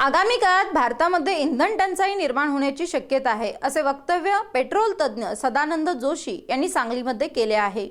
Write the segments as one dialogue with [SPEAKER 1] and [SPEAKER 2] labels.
[SPEAKER 1] आगामी काळात भारतामध्ये इंधन टंचाई निर्माण होण्याची शक्यता आहे असे वक्तव्य पेट्रोल तज्ज्ञ सदानंद जोशी यांनी सांगलीमध्ये केले आहे.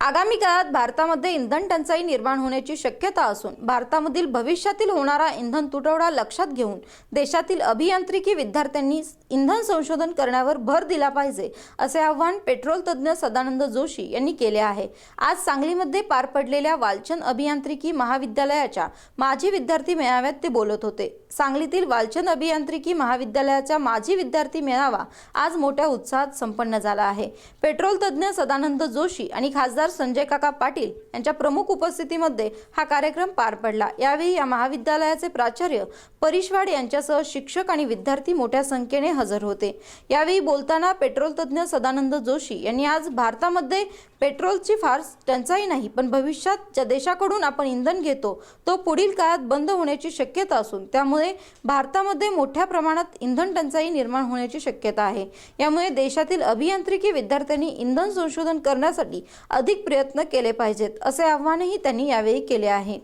[SPEAKER 1] आगामी काळात भारतामध्ये इंधन टंचाई निर्माण होण्याची शक्यता असून भारतामधील भविष्यातील होणारा इंधन तुटवडा लक्षात घेऊन देशातील अभियांत्रिकी विद्यार्थ्यांनी इंधन संशोधन करण्यावर भर दिला पाहिजे असे आवाहन पेट्रोल तज्ज्ञ सदानंद जोशी यांनी केले आहे. आज सांगलीमध्ये पार पडलेल्या वालचंद अभियांत्रिकी महाविद्यालयाच्या माजी विद्यार्थी मेळाव्यात ते बोलत होते. सांगलीतील वालचंद अभियांत्रिकी महाविद्यालयाचा माजी विद्यार्थी मेळावा आज मोठ्या उत्साहात संपन्न झाला आहे. पेट्रोल तज्ज्ञ सदानंद जोशी आणि खासदार संजय काका पाटील यांच्या प्रमुख उपस्थितीमध्ये हा कार्यक्रम पार पडला. यावेळी या महाविद्यालयाचे प्राचार्य परिशवाड यांच्यासह शिक्षक आणि विद्यार्थी मोठ्या संख्येने हजर होते. यावेळी बोलताना पेट्रोल तज्ज्ञ सदानंद जोशी यांनी आज भारतामध्ये पेट्रोलची फार टंचाई नाही पण भविष्यात ज्या देशाकडून आपण इंधन घेतो तो पुढील काळात बंद होण्याची शक्यता असून त्यामुळे भारतामध्ये मोठ्या प्रमाणात इंधन टंचाई निर्माण होण्याची शक्यता आहे. यामुळे देशातील अभियांत्रिकी विद्यार्थ्यांनी इंधन संशोधन करण्यासाठी अधिक अधिक प्रयत्न केले पाहिजेत असे आव्हानही त्यांनी यावेळी केले आहे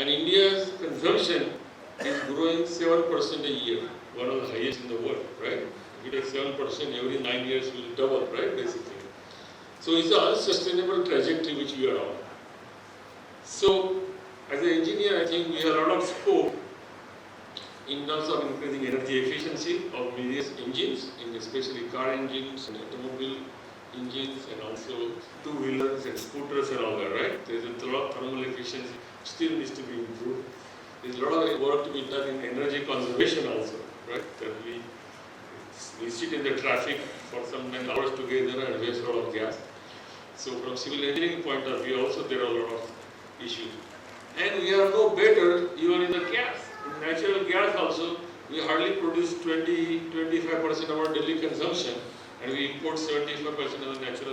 [SPEAKER 2] And India's consumption is growing 7% a year, one of the highest in the world, right? If you take 7% every nine years, will double, right, basically. So it's an unsustainable trajectory which we are on. So, as an engineer, I think we have a lot of scope in terms of increasing energy efficiency of various engines, in especially car engines and automobile engines and also two-wheelers and scooters and all that, right? There's a lot of thermal efficiency still needs to be improved. There's a lot of work to be done in energy conservation also, right? That we, we sit in the traffic for some hours together and waste a lot of gas. So from civil engineering point of view also there are a lot of issues. And we are no better even in the gas. Natural gas also, we hardly produce 20, 25% of our daily consumption and we import 75% of the natural